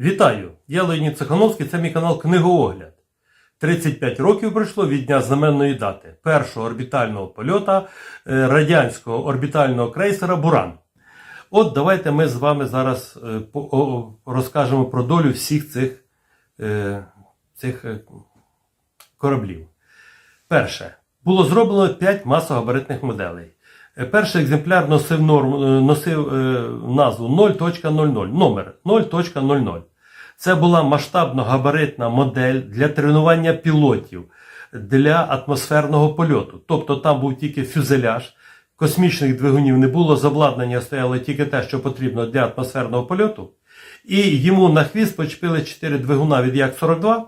Вітаю! Я Леонід Цехановський, це мій канал Книгоогляд. 35 років пройшло від дня знаменної дати першого орбітального польота е, радянського орбітального крейсера Буран. От давайте ми з вами зараз е, розкажемо про долю всіх цих, е, цих кораблів. Перше. Було зроблено 5 масогабаритних моделей. Е, Перший екземпляр носив, норм, е, носив е, назву 0.00, номер 0.00. Це була масштабно-габаритна модель для тренування пілотів для атмосферного польоту. Тобто там був тільки фюзеляж, космічних двигунів не було, з обладнання стояло тільки те, що потрібно для атмосферного польоту. І йому на хвіст почепили 4 двигуна від Як-42.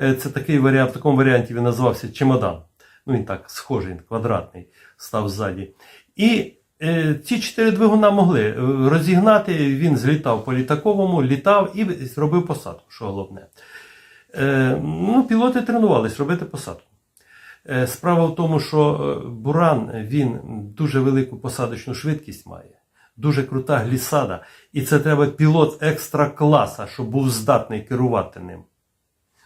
Е, Це такий варіант, в такому варіанті він називався чемодан. Ну, він так схожий, квадратний, став ззаді. І е, ці чотири двигуна могли е, розігнати. Він злітав по літаковому, літав і зробив посадку, що головне. Е, ну, пілоти тренувались робити посадку. Е, Справа в тому, що е, Буран він дуже велику посадочну швидкість має, дуже крута глісада. І це треба пілот екстра класа, щоб був здатний керувати ним.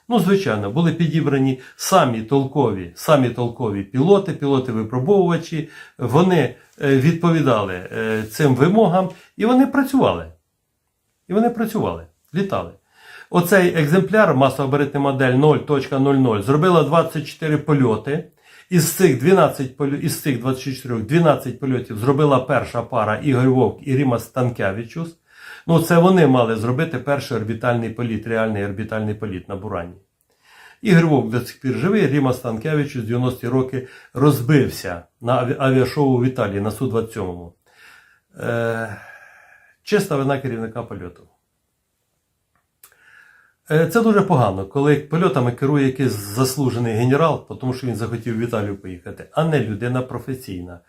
Ну, звичайно, були підібрані самі толкові, самі толкові пілоти, пілоти-випробовувачі. Вони е, відповідали е, цим вимогам і вони працювали. І вони працювали, літали. Оцей екземпляр, масооборитна модель 0.00, зробила 24 польоти. Із цих 12 полю- із цих 24 12 польотів зробила перша пара Ігор Вовк і Ріма Станкевичус. Ну, це вони мали зробити перший орбітальний політ, реальний орбітальний політ на Бурані. Ігор Вовк до сих пір живий, Ріма Станкевичус 90-ті роки розбився на авіашоу в Італії на Су-27. Е, чиста вина керівника польоту. Е, Це дуже погано, коли польотами керує якийсь заслужений генерал, тому що він захотів в Італію поїхати, а не людина професійна.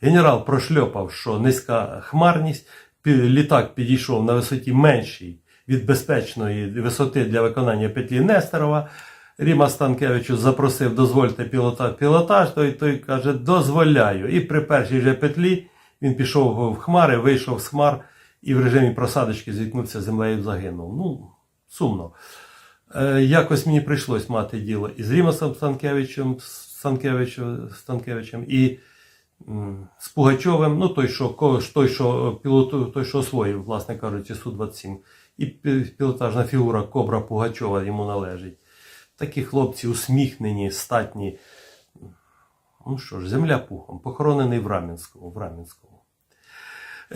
Генерал прошльопав, що низька хмарність, літак підійшов на висоті меншій від безпечної висоти для виконання петлі Нестерова. Ріма Станкевичу запросив, дозвольте пілота, пілотаж, той, той каже, дозволяю. І при першій же петлі він пішов в хмари, вийшов з хмар і в режимі просадочки зіткнувся землею загинув. Ну, сумно. Е, якось мені прийшлось мати діло із Рімасом Станкевичем, Станкевичем, Станкевичем і з Пугачовим, ну той, що, той, що пілоту, той, що освоїв, власне кажучи, Су-27. І пілотажна фігура Кобра Пугачова йому належить. Такі хлопці усміхнені, статні. Ну що ж, земля пухом, похоронений в Раменському. В Раменському.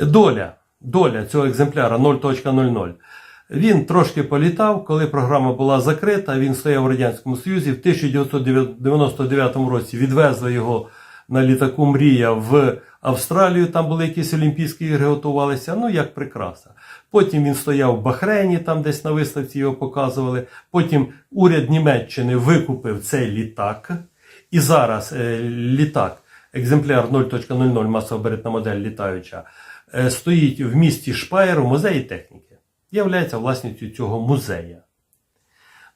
Доля, доля цього екземпляра 0.00. Він трошки політав, коли програма була закрита. Він стояв у Радянському Союзі. В 1999 році відвезли його на літаку Мрія в Австралію. Там були якісь Олімпійські ігри, готувалися. Ну, як прикраса. Потім він стояв в Бахрейні, там десь на виставці його показували. Потім уряд Німеччини викупив цей літак. І зараз е, літак, екземпляр 0.00 масооберитна модель літаюча, е, стоїть в місті Шпаєр у музеї техніки. Являється власністю цього музея.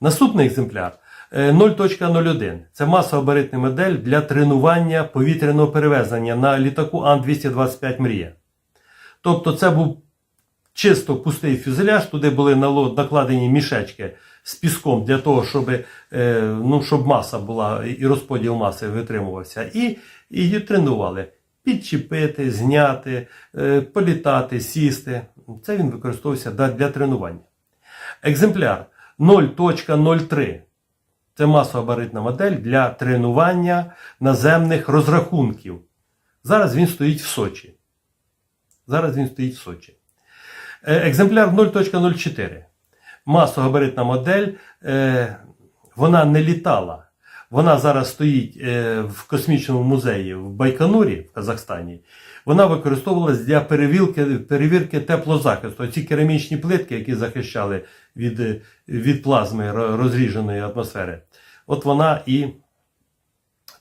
Наступний екземпляр 0.01. Це масооберитна модель для тренування повітряного перевезення на літаку Ан-225 Мрія. Тобто це був чисто пустий фюзеляж, туди були накладені мішечки з піском для того, щоб, е, ну, щоб маса була і розподіл маси витримувався. І її тренували. Підчепити, зняти, е, політати, сісти. Це він використовувався для тренування. Екземпляр 0.03. Це масоабаритна модель для тренування наземних розрахунків. Зараз він стоїть в Сочі. Зараз він стоїть в Сочі. Е, Екземпляр 0.04. Масогабаритна модель. е, Вона не літала. Вона зараз стоїть е, в космічному музеї в Байконурі в Казахстані. Вона використовувалась для перевірки, перевірки теплозахисту. Ці керамічні плитки, які захищали від, від плазми розріженої атмосфери. От вона і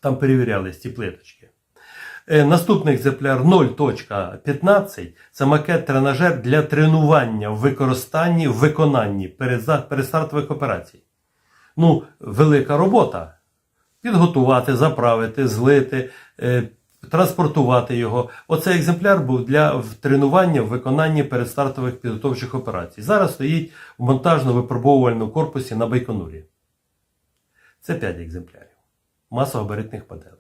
там перевірялись ці плиточки. Е, Наступний екземпляр 0.15 це макет тренажер для тренування в використанні, в виконанні передстартових операцій. Ну, велика робота. Підготувати, заправити, злити, е, транспортувати його. Оцей екземпляр був для тренування в виконанні передстартових підготовчих операцій. Зараз стоїть в монтажно-випробовувальному корпусі на Байконурі. Це 5 екземплярів масогабаритних моделей.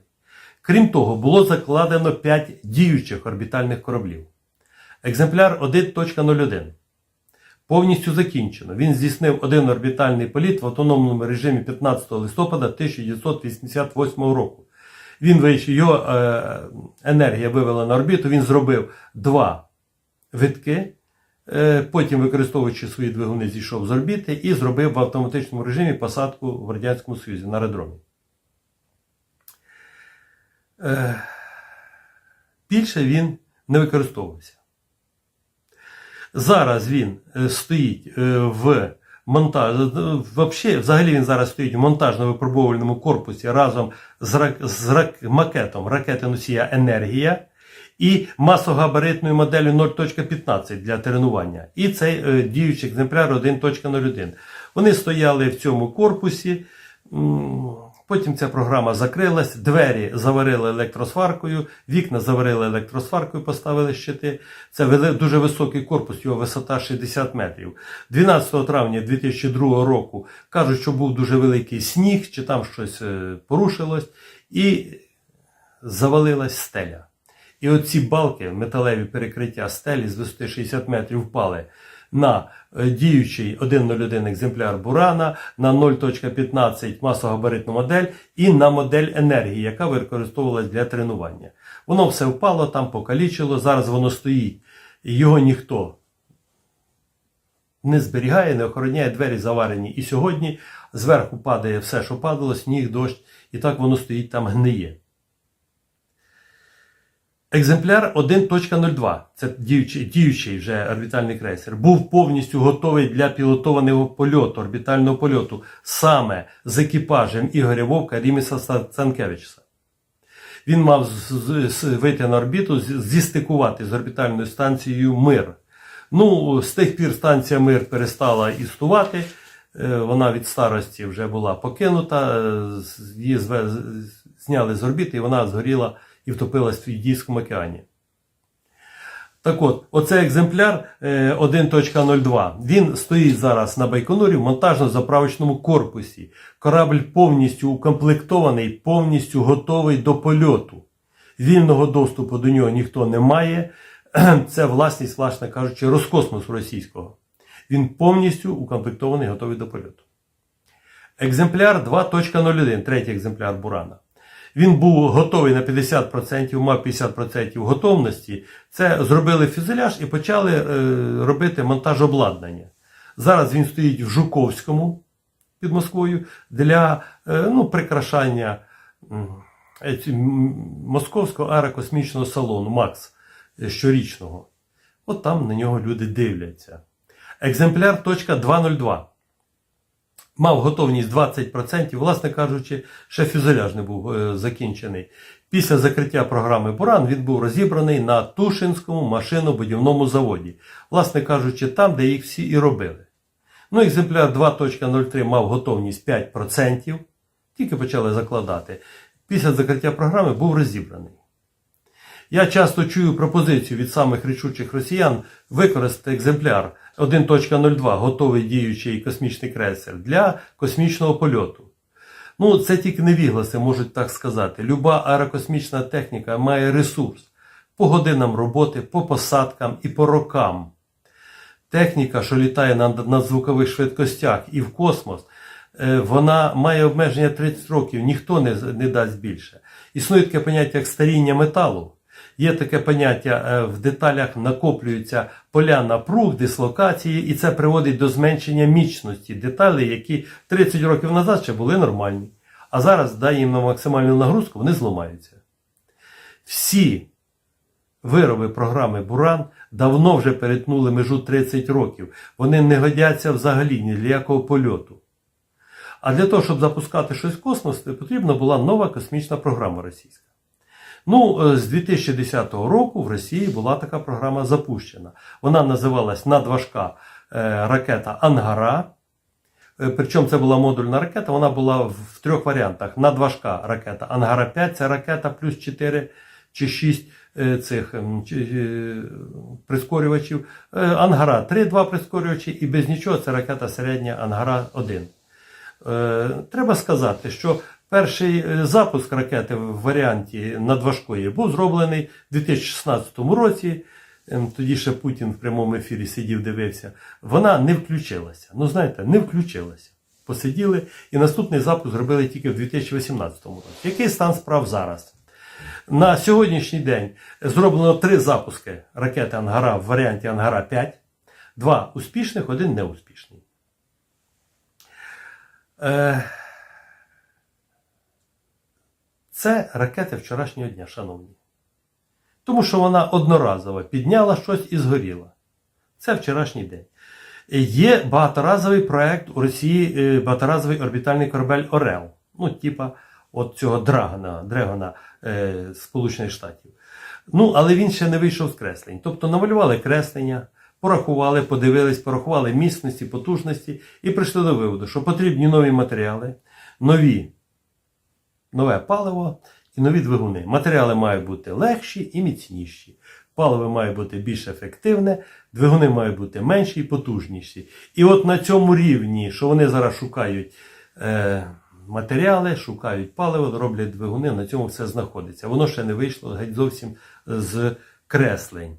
Крім того, було закладено 5 діючих орбітальних кораблів. Екземпляр 1.01 повністю закінчено. Він здійснив один орбітальний політ в автономному режимі 15 листопада 1988 року. Він вийшов, його е, енергія вивела на орбіту, він зробив два витки, е, потім, використовуючи свої двигуни, зійшов з орбіти і зробив в автоматичному режимі посадку в Радянському Союзі на аеродромі. Е, більше він не використовувався. Зараз він е, стоїть е, в монтаж, вообще, взагалі він зараз стоїть в монтажно-випробувальному корпусі разом з, рак- з рак- макетом ракети носія Енергія і масогабаритною моделлю 0.15 для тренування. І цей е, діючий екземпляр 1.01. Вони стояли в цьому корпусі. Потім ця програма закрилась, двері заварили електросваркою, вікна заварили електросваркою, поставили щити. Це дуже високий корпус, його висота 60 метрів. 12 травня 2002 року кажуть, що був дуже великий сніг, чи там щось е, порушилось, і завалилась стеля. І оці балки, металеві перекриття стелі з висоти 60 метрів впали на е, діючий 101 екземпляр Бурана, на 0.15 масогабаритну модель і на модель енергії, яка використовувалась для тренування. Воно все впало, там покалічило, зараз воно стоїть. Його ніхто не зберігає, не охороняє, двері заварені. І сьогодні зверху падає все, що падало, сніг, дощ, і так воно стоїть там гниє. Екземпляр 1.02, це діючий, діючий вже орбітальний крейсер, був повністю готовий для пілотованого польоту, орбітального польоту, саме з екіпажем Ігоря Вовка Ріміса Цанкевича. Він мав вийти на орбіту, зістикувати з орбітальною станцією Мир. Ну, з тих пір станція Мир перестала існувати. Е, Вона від старості вже була покинута, е, її зняли з орбіти, і вона згоріла і втопилась в океані. Так от, оцей екземпляр е, 1.02. Він стоїть зараз на Байконурі в монтажно-заправочному корпусі. Корабль повністю укомплектований, повністю готовий до польоту. Вільного доступу до нього ніхто не має. Це власність, власне кажучи, Роскосмосу російського. Він повністю укомплектований, готовий до польоту. Екземпляр 2.01, третій екземпляр Бурана. Він був готовий на 50%, мав 50% готовності. Це зробили фюзеляж і почали е, робити монтаж обладнання. Зараз він стоїть в Жуковському під Москвою для е, ну, прикрашання е, Московського аерокосмічного салону МАКС щорічного. От там на нього люди дивляться. Екземпляр точка .202 мав готовність 20%, власне кажучи, ще фюзеляж не був е, закінчений. Після закриття програми Буран він був розібраний на Тушинському машинобудівному заводі, власне кажучи, там, де їх всі і робили. Ну, екземпляр 2.03 мав готовність 5%, тільки почали закладати. Після закриття програми був розібраний. Я часто чую пропозицію від самих рішучих росіян використати екземпляр 1.02 готовий діючий космічний крейсер для космічного польоту. Ну, це тільки невігласи можуть так сказати. Люба аерокосмічна техніка має ресурс по годинам роботи, по посадкам і по рокам. Техніка, що літає на надзвукових швидкостях і в космос, е, вона має обмеження 30 років, ніхто не, не дасть більше. Існує таке поняття як старіння металу. Є таке поняття, е, в деталях накоплюються поля напруг, дислокації, і це приводить до зменшення міцності деталей, які 30 років назад ще були нормальні. А зараз дай їм на максимальну нагрузку, вони зламаються. Всі вироби програми Буран давно вже перетнули межу 30 років. Вони не годяться взагалі ні для якого польоту. А для того, щоб запускати щось в космос, потрібна була нова космічна програма російська. Ну, е, з 2010 року в Росії була така програма запущена. Вона називалась надважка е, ракета Ангара. Е, Причому це була модульна ракета, вона була в трьох варіантах. Надважка ракета Ангара 5 це ракета плюс 4 чи 6 е, цих прискорювачів. Ангара 3-2 прискорювачі, і без нічого це ракета середня Ангара 1. Е, Треба сказати, що перший е, запуск ракети в варіанті надважкої був зроблений у 2016 році. Ем, Тоді ще Путін в прямому ефірі сидів, дивився. Вона не включилася. Ну, знаєте, не включилася. Посиділи і наступний запуск зробили тільки в 2018 році. Який стан справ зараз? На сьогоднішній день зроблено три запуски ракети Ангара в варіанті Ангара 5. Два успішних, один неуспішний. Е, Це ракети вчорашнього дня, шановні. Тому що вона одноразово підняла щось і згоріла. Це вчорашній день. Є багаторазовий проект у Росії, е, багаторазовий орбітальний корабель Орел. Ну, типа от цього Драгона, Дрегона е, Сполучених Штатів. Ну, але він ще не вийшов з креслень. Тобто намалювали креслення, порахували, подивились, порахували міцності, потужності і прийшли до виводу, що потрібні нові матеріали, нові, нове паливо і нові двигуни. Матеріали мають бути легші і міцніші. Паливо має бути більш ефективне, двигуни мають бути менші і потужніші. І от на цьому рівні, що вони зараз шукають е, матеріали, шукають паливо, роблять двигуни, на цьому все знаходиться. Воно ще не вийшло геть зовсім з креслень.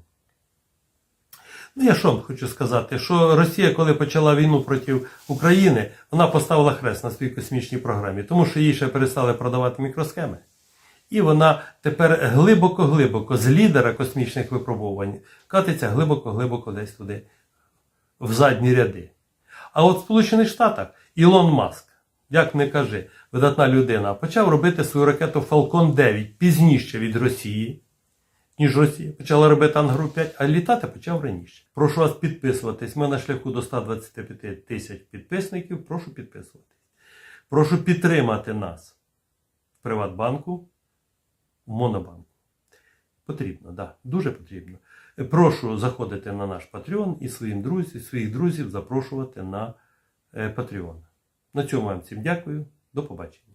Ну, я що хочу сказати, що Росія, коли почала війну проти України, вона поставила хрест на своїй космічній програмі, тому що їй ще перестали продавати мікросхеми. І вона тепер глибоко-глибоко з лідера космічних випробувань катиться глибоко-глибоко десь туди, в задні ряди. А от в Сполучених Штатах Ілон Маск, як не кажи, видатна людина, почав робити свою ракету Falcon 9 пізніше від Росії, ніж Росія. Почала робити Ангру 5, а літати почав раніше. Прошу вас підписуватись. Ми на шляху до 125 тисяч підписників. Прошу підписуватись. Прошу підтримати нас в Приватбанку, в Монобанку. Потрібно, да, дуже потрібно. Прошу заходити на наш Patreon і своїм друзів, своїх друзів запрошувати на е, Patreon. На цьому вам всім дякую. До побачення.